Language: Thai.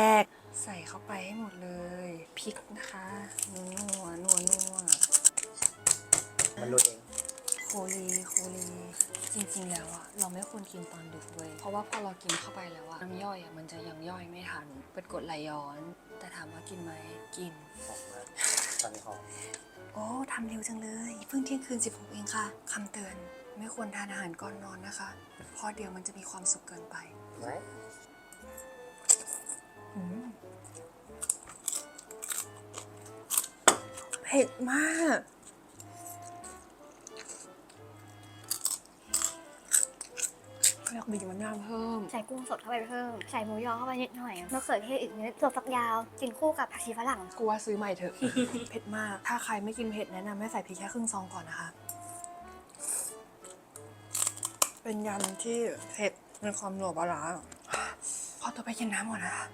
แรกใส่เข้าไปให้หมดเลยพริกนะคะนัวนัวนัวมันรู้เองโคลีโคลีจริงๆแล้วอะเราไม่ควรกินตอนดึกเว้ยเพราะว่าพอเรากินเข้าไปแล้วอะน้ำย่อยอะมันจะยังย่อยไม่ทันเป็นกรดไหลย้อน แต่ถามว่ากินไหมกิน หอมมากตอนนี้หอมโอ้ทำเร็วจังเลย เพิ่งเที่ยงคืน 16 เองค่ะคำเตือน ไม่ควรทานอาหารก่อนนอนนะคะ เพราะเดี๋ยวมันจะมีความสุขเกินไป ไว้ เผ็ดมาก อยากบีบมะนาวเพิ่ม ใส่กุ้งสดเข้าไปเพิ่ม ใส่หมูยอเข้าไปนิดหน่อยมะเขือเทศอีกนิดถั่วฝักยาว กินคู่กับผักชีฝรั่ง กูว่าซื้อใหม่เถอะ เผ็ดมาก ถ้าใครไม่กินเผ็ดแนะนำให้ใส่พริกแค่ครึ่งซองก่อนนะคะ เป็นยำที่เผ็ดมีความหนัวปลาร้าขอตัวไปกินน้ำก่อนนะคะ